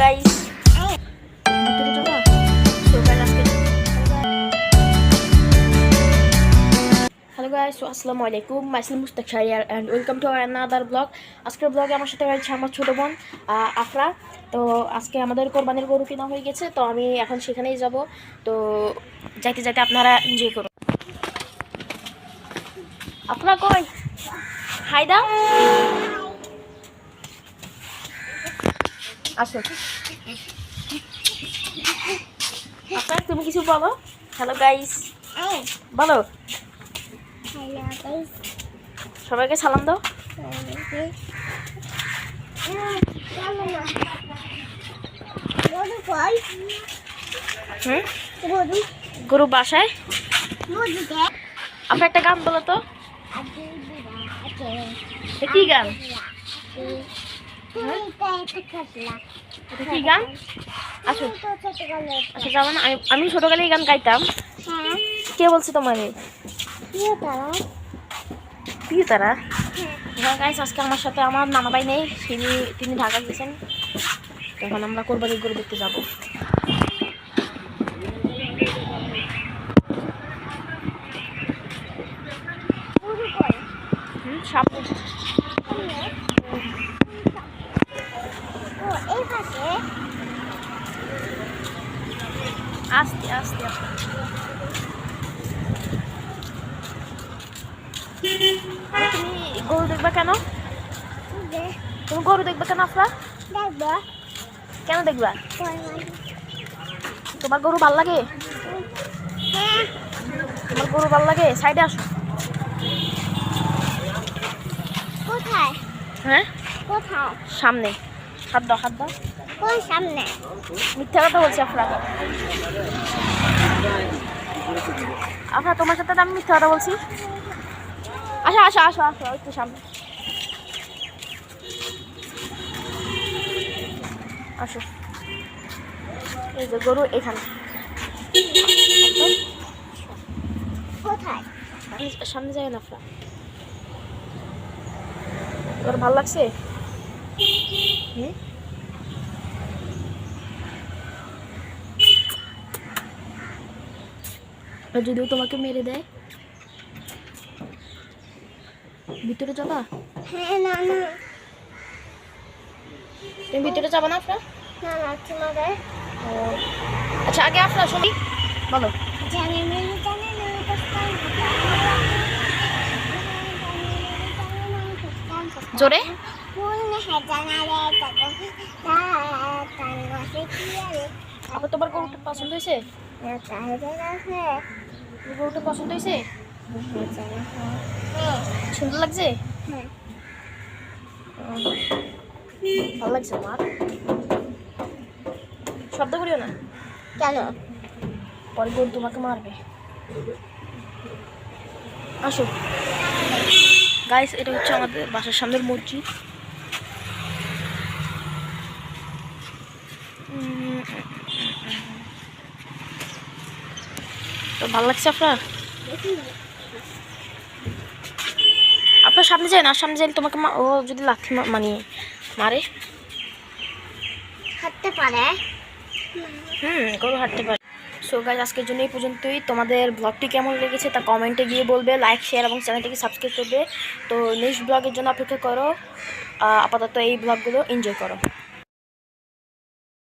Guys hello guys আসসালামু আলাইকুম myself Mushtaq Shahriar and welcome to our another blog আজকের ব্লগে আমার সাথে রয়েছে আমার ছোটো বোন আফরা। তো আজকে আমাদের কোরবানির গরু কেনা হয়ে গেছে, তো আমি এখন সেখানেই যাব। তো যাইতে যাইতে আপনারা এনজয় করুন। আপনারা কই? হাই দাও আসো। আপনার তুমি কিছু বলো? হ্যালো গাইস বলো। সবাইকে সালাম দাও। হুম? গরু বাসায়? আপনার একটা গান বলো তো। কি গান? কি গান? আচ্ছা যেমন আমি আমি ছোটকালে এই গান গাইতাম। কে বলছে তোমারে? প্রিয় তারা হ্যাঁ গাইস আজকে আমার সাথে আমার নানা ভাই নেই। তিনি তিনি ঢাকা গেছেন তখন আমরা কোরবানি গরু দেখতে যাব। হুম সামনে আস্তে তুমি গরু দেখবা কেন? তুমি গরু দেখবা কেন আফরা কেন দেখবা? তোমার গরু ভালো লাগে? তোমার গরু ভালো লাগে? সাইডে আসো। কোথায়? হ্যাঁ? কোথায়? সামনে। হাত দাও হাত দাও। কোন সামনে। মিথ্যা কথা বলছি আফরা আফরা তোমার সাথে আমি মিথ্যা কথা বলছি। আসো আসো আসো আসো একটু সামনে। আসো। এই যে গরু এখানে। কোথায়? সামনে- সামনে যায় না আফরা তোর ভালো লাগছে? হুম? আর যদিও তোমাকে মেরে দেয় ভিতরে যাবা হ্যাঁ না না তুমি ভিতরে যাবা না আফরা না না তোমাদের ও আচ্ছা আগে আফরা শুনি বলো জানে মেরে জানে জোরে হ্যাঁ আবার তোমার গরুটা পছন্দ হয়েছে গরুটা পছন্দ হয়েছে? জানা সুন্দর লাগছে? ভালো লাগছে আমার শব্দ করিও না। কেন? পরে গরু তোমাকে মারবে। আসো। গাইস এটা হচ্ছে আমাদের বাসার সামনের মসজিদ। তো ভালো লাগছে আপনার? আপনার সামনে যায় না সামনে যাই তোমাকে ও যদি লাথি মা- মানিয়ে মারে? হাঁটতে পারে। হুম গরু হাঁটতে পারে। সো গাইজ আজকের জন্য এই পর্যন্তই। তোমাদের ব্লগটি কেমন লেগেছে তা কমেন্টে গিয়ে বলবে লাইক শেয়ার এবং চ্যানেলটিকে সাবস্ক্রাইব করবে। তো নেক্সট ব্লগের জন্য অপেক্ষা করো। আপাতত এই ব্লগগুলো এনজয় করো।